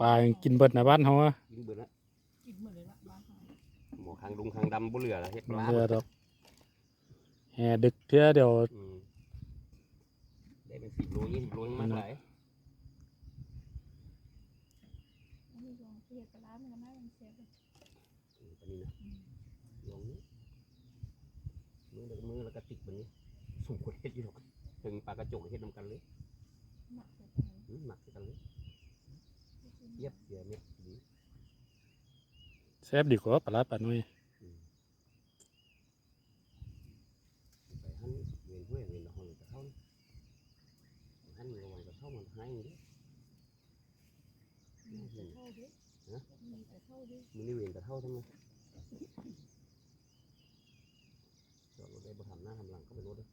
ปลายังกินเบิดในะบ้านเฮาอะกินเบิดละกินหมดเลยละบ้านเขาหมอคางดุงคางดำบ่เหลือละเฮ็ดปลาเรือดอกแห่ดึกเทื่อเดียวอืมได้เป็นสิบโลยี่สิบโลยังมากหลายอันนี้ลองเสียปลาร้ามันก็น่ารังเสียเลยอืมปานนี้นะลงนี้มือแล้วก็มือแล้วก็ติกแบบนี้สุ่มคนเฮ็ดอยู่ดอกถึงปลากระจกเฮ็ดนำกันเลยหมักใส่กันเลยอืมหมักใส่กันเลย เยียบเสียเม็ดดีแซ่บดีกว่าปลาร้าปลาน้อยไปหั่นเวียนห้วยเวียนห้องกระเท่านี่หั่นระวังกระเท่ามันให้นี่มีแต่เท่าดิมีแต่เท่าดิมันนี่เวียนกระเท่าใช่ไหมจอดรถได้บ่ทำหน้าทำหลังเข้าไปรถเลย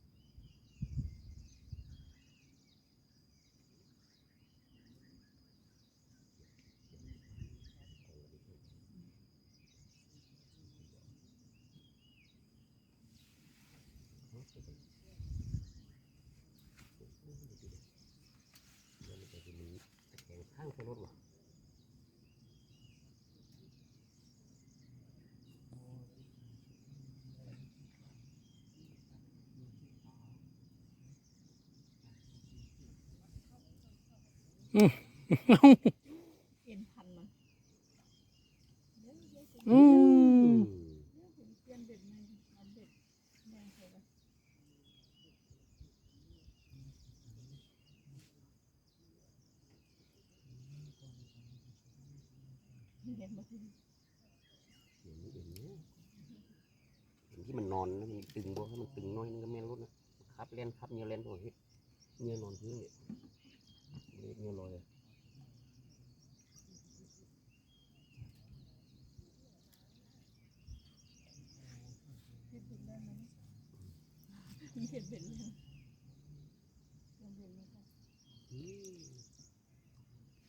เดี๋ยวมันจะมีตะแกรง ข้างใส่รถว่ะเอ็นพันมันเดี๋ยวเดี๋ยวเดี๋ยวอืม เห็นบ่ถึเห็นเห็เห็นที่มันนอนนะมันตึงบ่ให้มันตึงน้อยนึงก็แม่นรถนะครับเล่นครับเนี่ยเล่นโอ้ยเนี่ยนอนพื้นเนี่ยเนี่ยลอยเลยเห็นเป็นเรื่เห็นเป็นเรื่อง